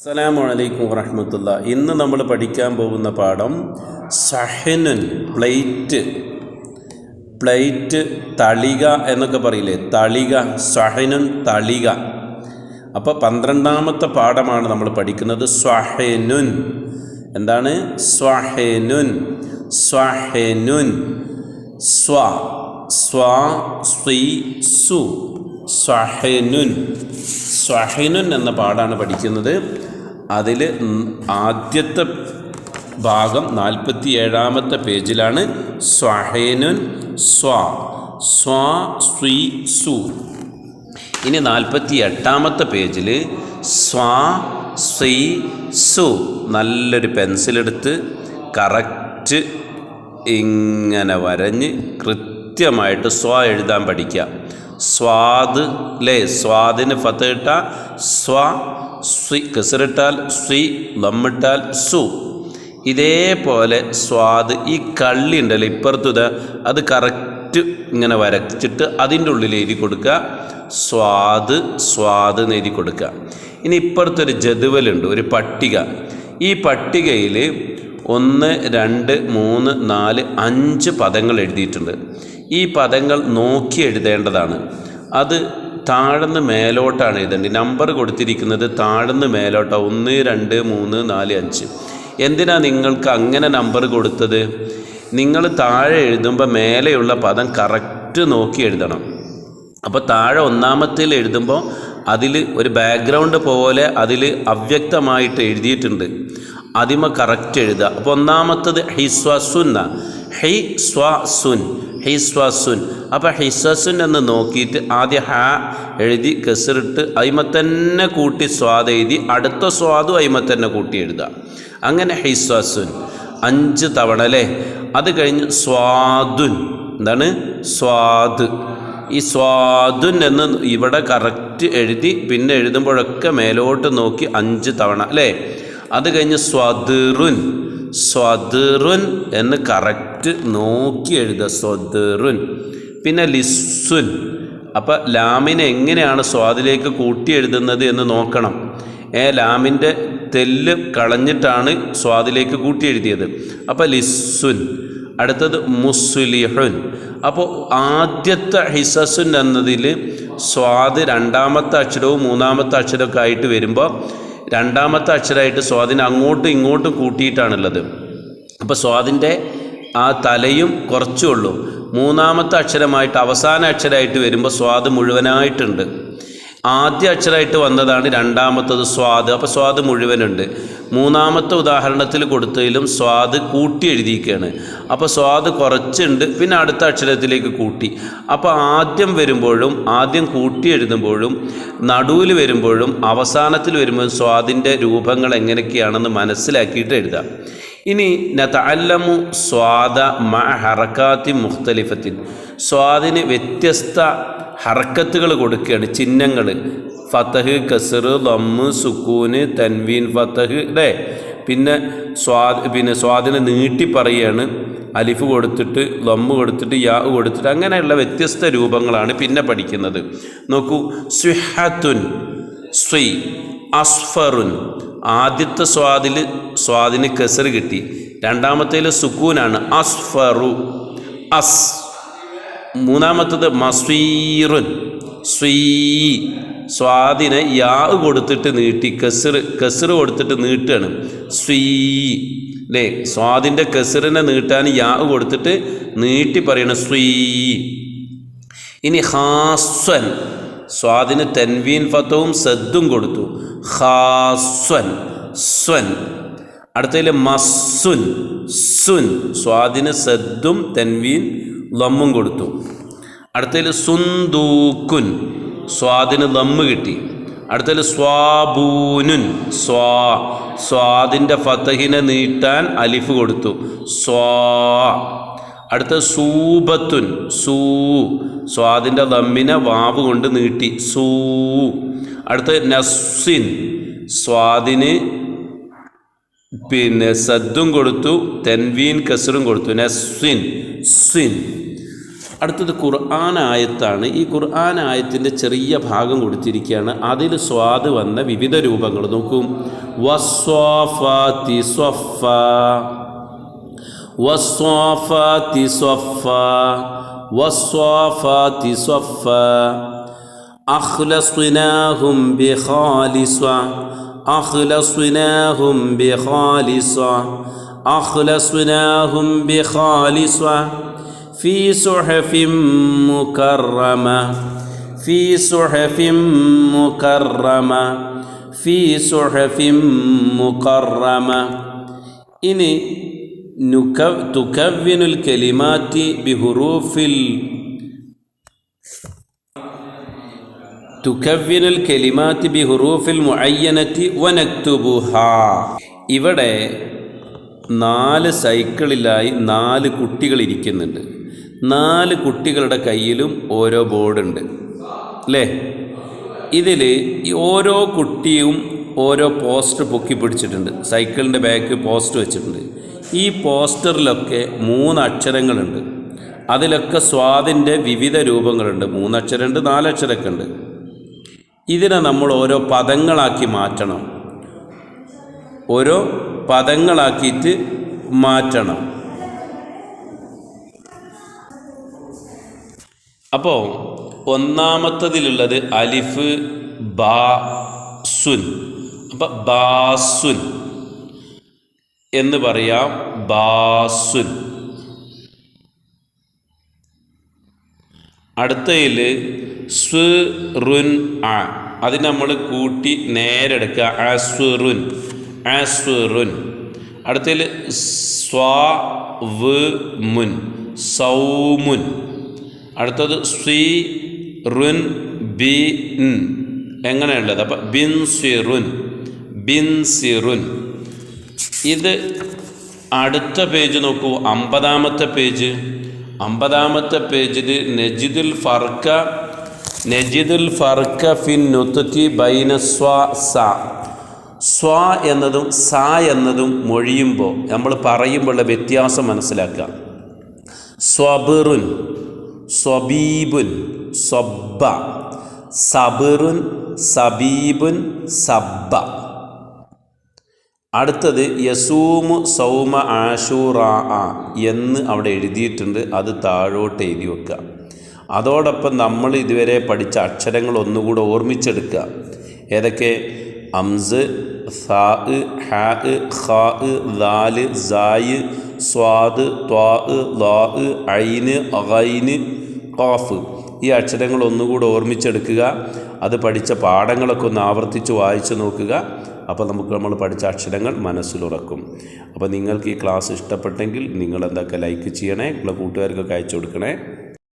അസ്സലാമു അലൈക്കും വറഹമത്തുള്ള. ഇന്ന് നമ്മൾ പഠിക്കാൻ പോകുന്ന പാഠം സഹനുൻ പ്ലേറ്റ്. പ്ലേറ്റ് തളിക എന്നൊക്കെ പറയില്ലേ? തളിക സഹനുൻ തളിക. അപ്പോൾ പന്ത്രണ്ടാമത്തെ പാഠമാണ് നമ്മൾ പഠിക്കുന്നത്. സ്വഹനുൻ എന്താണ്? സ്വഹനുൻ സ്വഹനുൻ സ്വ. സ്വ സ്വി സു. സ്വഹനുൻ സ്വഹിനുൻ എന്ന പാടാണ് പഠിക്കുന്നത്. അതിൽ ആദ്യത്തെ ഭാഗം നാൽപ്പത്തി ഏഴാമത്തെ പേജിലാണ്. സ്വഹേനുൻ സ്വ സ്വ സ്വി സു. ഇനി നാൽപ്പത്തി എട്ടാമത്തെ പേജിൽ സ്വ സ്വി സു. നല്ലൊരു പെൻസിലെടുത്ത് കറക്റ്റ് ഇങ്ങനെ വരഞ്ഞ് കൃത്യമായിട്ട് സ്വ എഴുതാൻ പഠിക്കുക സ്വാദ് ലേ സ്വാദിന് ഫത്ത് ഇട്ട സ്വ സ്വി കസറിട്ടാൽ സ്വി ലമ്മിട്ടാൽ സു. ഇതേപോലെ സ്വാദ് ഈ കള്ളി ഉണ്ടല്ലോ ഇപ്പുറത്തുത് അത് കറക്റ്റ് ഇങ്ങനെ വരച്ചിട്ട് അതിന്റെ ഉള്ളിൽ എഴുതി കൊടുക്കുക. സ്വാദ് സ്വാദ് എന്ന് എഴുതി കൊടുക്കുക. ഇനി ഇപ്പുറത്തൊരു ജതുവലുണ്ട് ഒരു പട്ടിക. ഈ പട്ടികയിൽ ഒന്ന് രണ്ട് മൂന്ന് നാല് അഞ്ച് പദങ്ങൾ എഴുതിയിട്ടുണ്ട്. ഈ പദങ്ങൾ നോക്കി എഴുതേണ്ടതാണ്. അത് താഴ്ന്ന് മേലോട്ടാണ് എഴുതേണ്ടത്. നമ്പർ കൊടുത്തിരിക്കുന്നത് താഴ്ന്ന് മേലോട്ടാണ് ഒന്ന് രണ്ട് മൂന്ന് നാല് അഞ്ച്. എന്തിനാ നിങ്ങൾക്ക് അങ്ങനെ നമ്പർ കൊടുത്തത്? നിങ്ങൾ താഴെ എഴുതുമ്പോൾ മേലെയുള്ള പദം കറക്റ്റ് നോക്കി എഴുതണം. അപ്പോൾ താഴെ ഒന്നാമത്തിൽ എഴുതുമ്പോൾ അതിൽ ഒരു ബാക്ക്ഗ്രൗണ്ട് പോലെ അതിൽ അവ്യക്തമായിട്ട് എഴുതിയിട്ടുണ്ട്. അതിമ കറക്റ്റ് എഴുതുക. അപ്പോൾ ഒന്നാമത്തത് ഹിസ്വസുന്ന ഹി സ്വസുൻ ഹിസ്വസുൻ. അപ്പോൾ ഹിസ്വസുൻ എന്ന് നോക്കിയിട്ട് ആദ്യ ഹ എഴുതി കെസറിട്ട് അയിമ തന്നെ കൂട്ടി സ്വാദ് എഴുതി അടുത്ത സ്വാദും അയിമ തന്നെ കൂട്ടി എഴുതുക. അങ്ങനെ ഹിസ്വസുൻ. അഞ്ച് തവണ അല്ലേ? അത് കഴിഞ്ഞ് സ്വാദുൻ. എന്താണ്? സ്വാദ്. ഈ സ്വാദുൻ എന്ന് ഇവിടെ കറക്റ്റ് എഴുതി പിന്നെ എഴുതുമ്പോഴൊക്കെ മേലോട്ട് നോക്കി അഞ്ച് തവണ അല്ലേ? അത് കഴിഞ്ഞ് സ്വാദുറുൻ. സ്വാദുറുൻ എന്ന് കറക്റ്റ് നോക്കി എഴുതുക. സ്വദറുൻ. പിന്നെ ലിസ്സുൻ. അപ്പം ലാമിനെ എങ്ങനെയാണ് സ്വാദിലേക്ക് കൂട്ടി എഴുതുന്നത് എന്ന് നോക്കണം. ഏ ലാമിന്റെ തെല്ല് കളഞ്ഞിട്ടാണ് സ്വാദിലേക്ക് കൂട്ടി എഴുതിയത്. അപ്പോൾ ലിസ്സുൻ. അടുത്തത് മുസ്ലിഹുൻ. അപ്പോൾ ആദ്യത്തെ ഹിസസുൻ എന്നതിൽ സ്വാദ് രണ്ടാമത്തെ അക്ഷരവും മൂന്നാമത്തെ അക്ഷരമൊക്കെ ആയിട്ട് വരുമ്പോൾ രണ്ടാമത്തെ അക്ഷരമായിട്ട് സ്വാദിനെ അങ്ങോട്ടും ഇങ്ങോട്ടും കൂട്ടിയിട്ടാണുള്ളത്. അപ്പോൾ സ്വാദിന്റെ ആ തലയും കുറച്ചുള്ളൂ മൂന്നാമത്തെ അക്ഷരമായിട്ട് അവസാന അക്ഷരമായിട്ട് വരുമ്പോൾ സ്വാദ് മുഴുവനായിട്ടുണ്ട്. ആദ്യ അക്ഷരമായിട്ട് വന്നതാണ് രണ്ടാമത്തത് സ്വാദ്. അപ്പോൾ സ്വാദ് മുഴുവനുണ്ട്. മൂന്നാമത്തെ ഉദാഹരണത്തിൽ കൊടുത്തതിലും സ്വാദ് കൂട്ടി എഴുതിയിരിക്കുകയാണ്. അപ്പോൾ സ്വാദ് കുറച്ചുണ്ട് പിന്നെ അടുത്ത അക്ഷരത്തിലേക്ക് കൂട്ടി. അപ്പോൾ ആദ്യം വരുമ്പോഴും ആദ്യം കൂട്ടി എഴുതുമ്പോഴും നടുവിൽ വരുമ്പോഴും അവസാനത്തിൽ വരുമ്പോഴും സ്വാദിന്റെ രൂപങ്ങൾ എങ്ങനെയൊക്കെയാണെന്ന് മനസ്സിലാക്കിയിട്ട് എഴുതാം. ഇനി നതഅല്ലമു സ്വാദ മ ഹറക്കാത്തി മുഖ്തലിഫത്തിൻ. സ്വാദിന് വ്യത്യസ്ത ഹർക്കത്തുകൾ കൊടുക്കുകയാണ് ചിഹ്നങ്ങൾ ഫത്തഹ് കസർ ലമ്മ് സുക്കൂന് തൻവീൻ ഫത്തഹ് അല്ലേ പിന്നെ സ്വാദ് പിന്നെ സ്വാദിനെ നീട്ടി പറയുകയാണ് അലിഫ് കൊടുത്തിട്ട് ലമ്മ് കൊടുത്തിട്ട് യാ കൊടുത്തിട്ട് അങ്ങനെയുള്ള വ്യത്യസ്ത രൂപങ്ങളാണ് പിന്നെ പഠിക്കുന്നത്. നോക്കൂ സ്വിഹത്തുൻ സ്വി അസ്ഫറുൻ. ആദ്യത്തെ സ്വാദിൽ സ്വാദിന് കെസർ കിട്ടി. രണ്ടാമത്തേൽ സുക്കൂനാണ്. അസ്ഫറു. അസ്. മൂന്നാമത്തത് മസ്വീറുൻ. സ്വീ. സ്വാദിന് യാ കൊടുത്തിട്ട് നീട്ടി. കസർ കസർ കൊടുത്തിട്ട് നീട്ടുകയാണ്. സ്വീ. അല്ലേ സ്വാദിന്റെ കസറിനെ നീട്ടാൻ യാ കൊടുത്തിട്ട് നീട്ടി പറയണം സ്വീ. ഇനി ഹാസ്വൻ. സ്വാദിന് തൻവീൻ ഫത്തവും സദ്ദും കൊടുത്തു. ഹാസ്വൻ. സ്വൻ. അടുത്തതിൽ മസ്സുൻ സുൻ സ്വാദിന് സദ്ദും തെൻവീൻ ലമ്മും കൊടുത്തു. അടുത്തതിൽ സുന്ദൂക്കുൻ സ്വാദിന് ലമ്മ് കിട്ടി. അടുത്തതിൽ സ്വാബൂനുൻ സ്വാ സ്വാദിന്റെ ഫത്തഹിനെ നീട്ടാൻ അലിഫ് കൊടുത്തു. സ്വാ. അടുത്ത സൂബത്തുൻ സൂ സ്വാദിന്റെ ദമ്മിനെ വാവ് കൊണ്ട് നീട്ടി. സൂ. അടുത്ത നസ്സിൻ സ്വാദിന് പിന്നെ സദ്ദും കൊടുത്തു തെൻവീൻ കസറും കൊടുത്തു. നസ്വിൻ സ്വിൻ. അടുത്തത് ഖുർആൻ ആയത്താണ്. ഈ ഖുർആൻ ആയത്തിന്റെ ചെറിയ ഭാഗം കൊടുത്തിരിക്കുകയാണ്. അതിൽ സ്വാദ് വന്ന വിവിധ രൂപങ്ങൾ. നോക്കും. വസ്വാഫാതി സ്വഫ. സ്വഫ. സ്വഫ. أخلصناهم بخالصة. أخلصناهم بخالصة. في صحف مكرمة. في صحف مكرمة. في صحف مكرمة. نكو- تكون الكلمات بحروف തുകവ്യനുൽ കെലിമാത്തി ബി ഹുറൂഫിൽ മുഅയ്യനത്തി വനക്തുബുഹ. ഇവിടെ നാല് സൈക്കിളിലായി നാല് കുട്ടികൾ ഇരിക്കുന്നുണ്ട്. നാല് കുട്ടികളുടെ കയ്യിലും ഓരോ ബോർഡുണ്ട്. അല്ലേ ഇതിൽ ഓരോ കുട്ടിയും ഓരോ പോസ്റ്റർ പൊക്കി പിടിച്ചിട്ടുണ്ട്. സൈക്കിളിന്റെ ബാക്ക് പോസ്റ്റർ വെച്ചിട്ടുണ്ട്. ഈ പോസ്റ്ററിലൊക്കെ മൂന്ന് അക്ഷരങ്ങളുണ്ട്. അതിലൊക്കെ സ്വാദിന്റെ വിവിധ രൂപങ്ങളുണ്ട്. മൂന്നക്ഷരമുണ്ട് നാലക്ഷരമൊക്കെ ഉണ്ട്. ഇതിനെ നമ്മൾ ഓരോ പദങ്ങളാക്കി മാറ്റണം. ഓരോ പദങ്ങളാക്കിയിട്ട് മാറ്റണം. അപ്പോൾ ഒന്നാമത്തതിലുള്ളത് അലിഫ് ബാ സുൻ. അപ്പം ബാസുൻ എന്ന് പറയാം ബാസുൻ അടുത്തതിൽ സ്വ റുൻ ആ അതിന് നമ്മൾ കൂട്ടി നേരെ എടുക്കുക അസ്വറുൻ അസ്വറുൻ. അടുത്തതിൽ സ്വാ വ് മുൻ സൗമുൻ. അടുത്തത് സ്വീ റുൻ ബി എങ്ങനെയുള്ളത്? അപ്പം ബിൻ സിറുൻ ബിൻ സിറുൻ ഇത് അടുത്ത പേജ് നോക്കൂ. അമ്പതാമത്തെ പേജ്. അമ്പതാമത്തെ പേജിൽ നജിദുൽ ഫർക്ക നജിദുൽ ഫർക്ക ഫിൻ നുത്തുക്കി ബൈന സ്വ സ. സ്വ എന്നതും സ എന്നതും മൊഴിയുമ്പോൾ നമ്മൾ പറയുമ്പോഴുള്ള വ്യത്യാസം മനസ്സിലാക്കുക. സ്വബിറുൻ സ്വബീബുൻ സ്വബ്ബ. സബിറുൻ സബീബുൻ സബ്ബ. അടുത്തത് യസൂമു സൗമ ആഷൂറ എന്ന് അവിടെ എഴുതിയിട്ടുണ്ട്. അത് താഴോട്ട് എഴുതി വെക്കുക. അതോടൊപ്പം നമ്മൾ ഇതുവരെ പഠിച്ച അക്ഷരങ്ങൾ ഒന്നുകൂടെ ഓർമ്മിച്ചെടുക്കുക. ഏതൊക്കെ? അംസ് സാ ഹാ ഖാ ദാൽ സായ് സ്വാദ് ത്വാ ലാ ഐന് അഗൈന് ഖാഫ്. ഈ അക്ഷരങ്ങൾ ഒന്നുകൂടെ ഓർമ്മിച്ചെടുക്കുക. അത് പഠിച്ച പാഠങ്ങളൊക്കെ ഒന്ന് ആവർത്തിച്ച് വായിച്ചു നോക്കുക. അപ്പോൾ നമുക്ക് നമ്മൾ പഠിച്ച അക്ഷരങ്ങൾ മനസ്സിലുറക്കും. അപ്പോൾ നിങ്ങൾക്ക് ഈ ക്ലാസ് ഇഷ്ടപ്പെട്ടെങ്കിൽ നിങ്ങൾ എന്തൊക്കെ ലൈക്ക് ചെയ്യണേ? നിങ്ങളെ കൂട്ടുകാർക്കൊക്കെ അയച്ചു കൊടുക്കണേ?